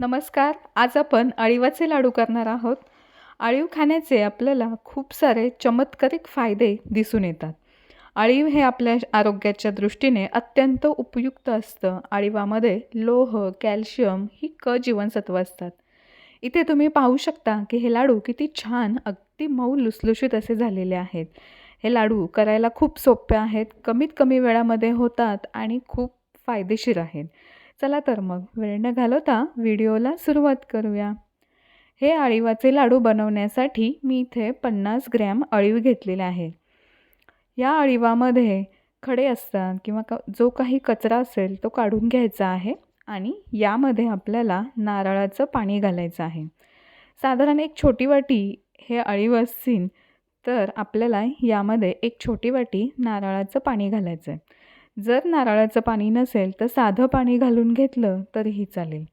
नमस्कार आज आपण अळीवाचे लाडू करणार आहोत. अळीव खाण्याचे आपल्याला खूप सारे चमत्कारिक फायदे दिसून येतात. अळीव हे आपल्या आरोग्याच्या दृष्टीने अत्यंत उपयुक्त असतं. अळीवामध्ये लोह कॅल्शियम ही क जीवनसत्व असतात. इथे तुम्ही पाहू शकता की हे लाडू किती छान अगदी मऊ लुसलुशीत असे झालेले आहेत. हे लाडू करायला खूप सोपे आहेत कमीत कमी वेळामध्ये होतात आणि खूप फायदेशीर आहेत. चला तर मग वेळ न घालवता व्हिडिओला सुरुवात करूया. हे अळीवाचे लाडू बनवण्यासाठी मी इथे पन्नास ग्रॅम अळीव घेतलेले आहे. या अळीवामध्ये खडे असतात किंवा क जो काही कचरा असेल तो काढून घ्यायचा आहे आणि यामध्ये आपल्याला नारळाचं पाणी घालायचं आहे. साधारण एक छोटी वाटी हे अळीव असतील तर आपल्याला यामध्ये एक छोटी वाटी नारळाचं पाणी घालायचं आहे जर नारळाचं पाणी नसेल तर साधं पाणी घालून घेतलं तरीही चालेल.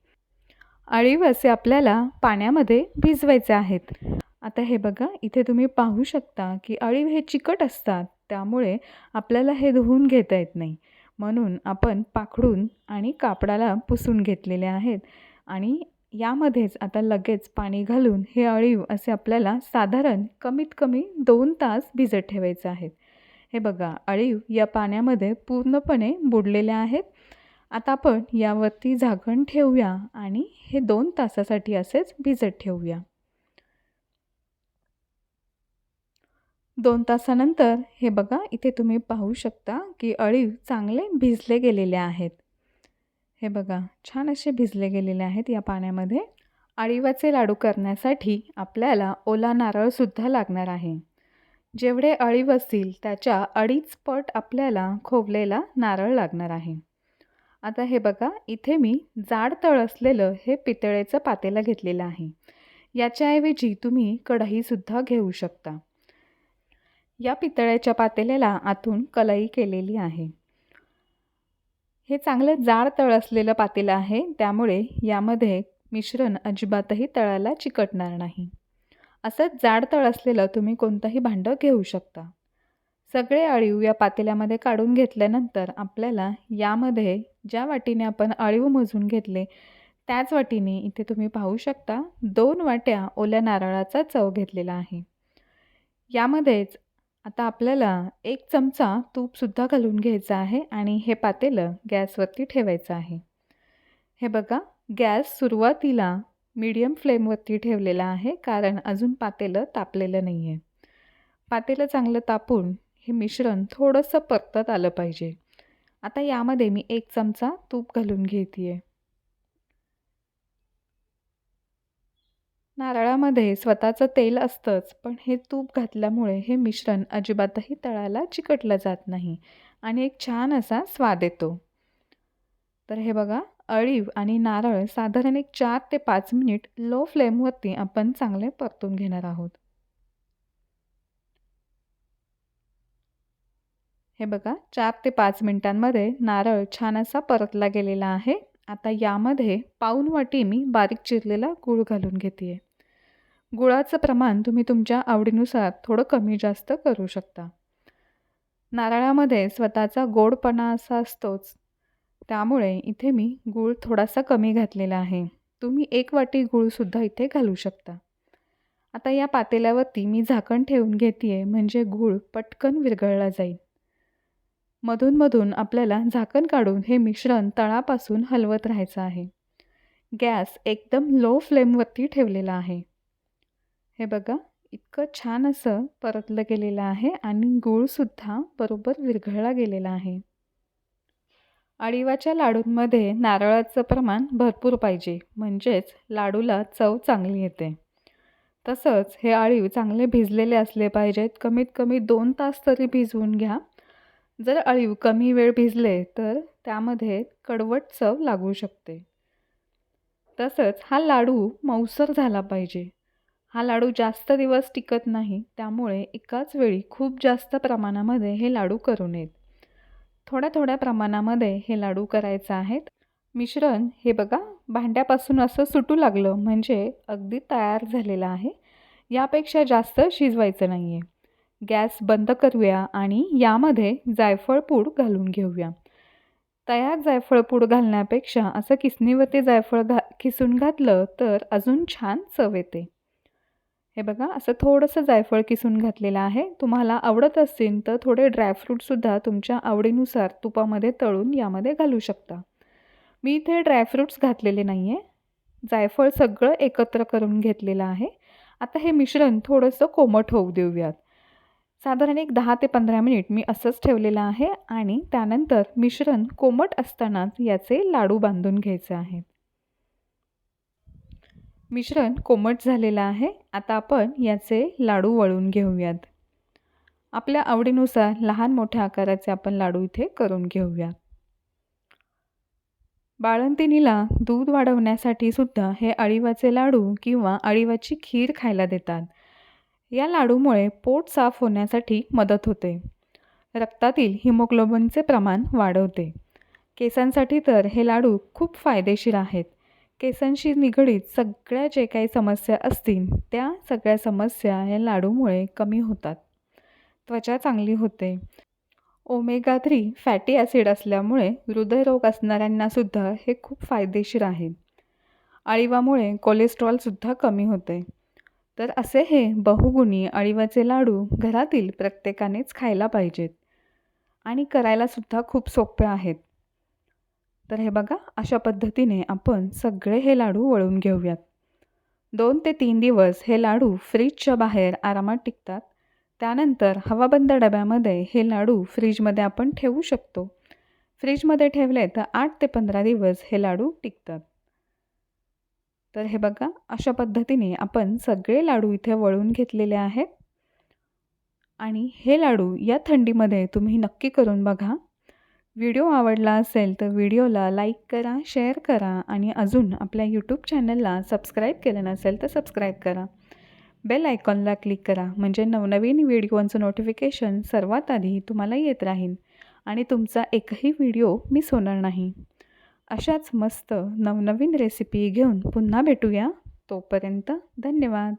अळीव असे आपल्याला पाण्यामध्ये भिजवायचे आहेत. आता हे बघा इथे तुम्ही पाहू शकता की अळीव हे चिकट असतात त्यामुळे आपल्याला हे धुवून घेता येत नाही. म्हणून आपण पाखडून आणि कापडाला पुसून घेतलेले आहेत आणि यामध्येच आता लगेच पाणी घालून हे अळीव असे आपल्याला साधारण कमीत कमी दोन तास भिजत ठेवायचे आहेत. हे बघा अळीव या पाण्यामध्ये पूर्णपणे बुडलेले आहेत. आता आपण यावरती झाकण ठेवूया आणि हे दोन तासासाठी असेच भिजत ठेवूया. दोन तासानंतर हे बघा इथे तुम्ही पाहू शकता की अळीव चांगले भिजले गेलेले आहेत. हे बघा छान असे भिजले गेलेले आहेत या पाण्यामध्ये. अळीवाचे लाडू करण्यासाठी आपल्याला ओला नारळसुद्धा लागणार आहे. जेवढे अळीव असतील त्याच्या अडीच पट आपल्याला खोवलेला नारळ लागणार आहे. आता हे बघा इथे मी जाड तळ असलेलं हे पितळेचं पातेलं घेतलेलं आहे. याच्याऐवजी तुम्ही कढईसुद्धा घेऊ शकता. या पितळ्याच्या पातेल्याला आतून कलई केलेली आहे. हे चांगलं जाड तळ असलेलं पातेलं आहे त्यामुळे यामध्ये मिश्रण अजिबातही तळाला चिकटणार नाही. असंच जाड तळ असलेलं तुम्ही कोणतंही भांडं घेऊ शकता. सगळे अळीव या पातेल्यामध्ये काढून घेतल्यानंतर आपल्याला यामध्ये ज्या वाटीने आपण अळीव मोजून घेतले त्याच वाटीने इथे तुम्ही पाहू शकता दोन वाट्या ओल्या नारळाचा चव घेतलेला आहे. यामध्येच आता आपल्याला एक चमचा तूपसुद्धा घालून घ्यायचं आहे आणि हे पातेलं गॅसवरती ठेवायचं आहे. हे बघा गॅस सुरुवातीला मीडियम फ्लेमवरती ठेवलेला आहे कारण अजून पातेलं तापलेलं नाही आहे पातेलं चांगलं तापून हे मिश्रण थोडंसं परतत आलं पाहिजे. आता यामध्ये मी एक चमचा तूप घालून घेते आहे नारळामध्ये स्वतःचं तेल असतंच पण हे तूप घातल्यामुळे हे मिश्रण अजिबातही तळाला चिकटलं जात नाही आणि एक छान असा स्वाद येतो. तर हे बघा अळीव आणि नारळ साधारण एक चार ते पाच मिनिट लो फ्लेमवरती आपण चांगले परतून घेणार आहोत. हे बघा चार ते पाच मिनिटांमध्ये नारळ छान असा परतला गेलेला आहे. आता यामध्ये पाऊन वाटी मी बारीक चिरलेला गूळ घालून घेते गुळाचं प्रमाण तुम्ही तुमच्या आवडीनुसार थोडं कमी जास्त करू शकता. नारळामध्ये स्वतःचा गोडपणा असा असतोच. त्यामुळे इथे मी गूळ थोडासा कमी घातलेला आहे. तुम्ही एक वाटी गूळसुद्धा इथे घालू शकता. आता या पातेल्यावरती मी झाकण ठेवून घेते आहे म्हणजे गूळ पटकन विरघळला जाईल. मधूनमधून आपल्याला झाकण काढून हे मिश्रण तळापासून हलवत राहायचं आहे. गॅस एकदम लो फ्लेमवरती ठेवलेला आहे. हे बघा इतकं छान असं परतलं गेलेलं आहे आणि गूळसुद्धा बरोबर विरघळला गेलेला आहे. अळीवाच्या लाडूंमध्ये नारळाचं प्रमाण भरपूर पाहिजे म्हणजेच लाडूला चव चांगली येते. तसंच हे अळीव चांगले भिजलेले असले पाहिजेत कमीत कमी दोन तास तरी भिजवून घ्या. जर अळीव कमी वेळ भिजले तर त्यामध्ये कडवट चव लागू शकते. तसंच हा लाडू मऊसर झाला पाहिजे. हा लाडू जास्त दिवस टिकत नाही त्यामुळे एकाच वेळी खूप जास्त प्रमाणामध्ये हे लाडू करू नयेत थोड्या थोड्या प्रमाणामध्ये हे लाडू करायचं आहेत. मिश्रण हे बघा भांड्यापासून असं सुटू लागलं म्हणजे अगदी तयार झालेलं आहे. यापेक्षा जास्त शिजवायचं नाही आहे गॅस बंद करूया आणि यामध्ये जायफळ पूड घालून घेऊया. तयार जायफळ पूड घालण्यापेक्षा असं किसणीवरती जायफळ घा किसून घातलं तर अजून छान चव येते. हे बघा असं थोडंसं जायफळ किसून घातलेलं आहे. तुम्हाला आवडत असतील तर थोडे ड्रायफ्रूटसुद्धा तुमच्या आवडीनुसार तुपामध्ये तळून यामध्ये घालू शकता. मी इथे ड्रायफ्रूट्स घातलेले नाही आहे जायफळ सगळं एकत्र करून घेतलेलं आहे. आता हे मिश्रण थोडंसं कोमट होऊ देऊयात. साधारण एक दहा ते पंधरा मिनिट मी असंच ठेवलेलं आहे आणि त्यानंतर मिश्रण कोमट असतानाच याचे लाडू बांधून घ्यायचे आहेत. मिश्रण कोमट झालेलं आहे. आता आपण याचे लाडू वळून घेऊयात. आपल्या आवडीनुसार लहान मोठ्या आकाराचे आपण लाडू इथे करून घेऊयात बाळंतिनीला दूध वाढवण्यासाठी सुद्धा हे अळीवाचे लाडू किंवा अळीवाची खीर खायला देतात. या लाडूमुळे पोट साफ होण्यासाठी मदत होते. रक्तातील हिमोग्लोबिनचे प्रमाण वाढवते. केसांसाठी तर हे लाडू खूप फायदेशीर आहेत. केसांशी निगडीत सगळ्या जे काही समस्या असतील त्या सगळ्या समस्या या लाडूमुळे कमी होतात. त्वचा चांगली होते. ओमेगा थ्री फॅटी ॲसिड असल्यामुळे हृदयरोग असणाऱ्यांनासुद्धा हे खूप फायदेशीर आहे. अळीवामुळे कोलेस्ट्रॉलसुद्धा कमी होते. तर असे हे बहुगुणी अळीवाचे लाडू घरातील प्रत्येकानेच खायला पाहिजेत. आणि करायलासुद्धा खूप सोपे आहेत. तर हे बघा अशा पद्धतीने आपण सगळे हे लाडू वळून घेऊयात. दोन ते तीन दिवस हे लाडू फ्रीजच्या बाहेर आरामात टिकतात. त्यानंतर हवाबंद डब्यामध्ये हे लाडू फ्रीजमध्ये आपण ठेवू शकतो. फ्रीजमध्ये ठेवले तर आठ ते पंधरा दिवस हे लाडू टिकतात. तर हे बघा अशा पद्धतीने आपण सगळे लाडू इथे वळून घेतलेले आहेत. आणि हे लाडू या थंडीमध्ये तुम्ही नक्की करून बघा. व्हिडिओ आवडला असेल तर व्हिडिओला लाईक करा शेअर करा आणि अजून आपल्या यूट्यूब चॅनलला सबस्क्राईब केलं नसेल तर सबस्क्राईब करा. बेल आयकॉनला क्लिक करा म्हणजे नवनवीन व्हिडिओचं नोटिफिकेशन सर्वात आधी तुम्हाला येत राहील आणि तुमचा एकही व्हिडिओ मिस होणार नाही. अशाच मस्त नवनवीन रेसिपी घेऊन पुन्हा भेटूया. तोपर्यंत धन्यवाद.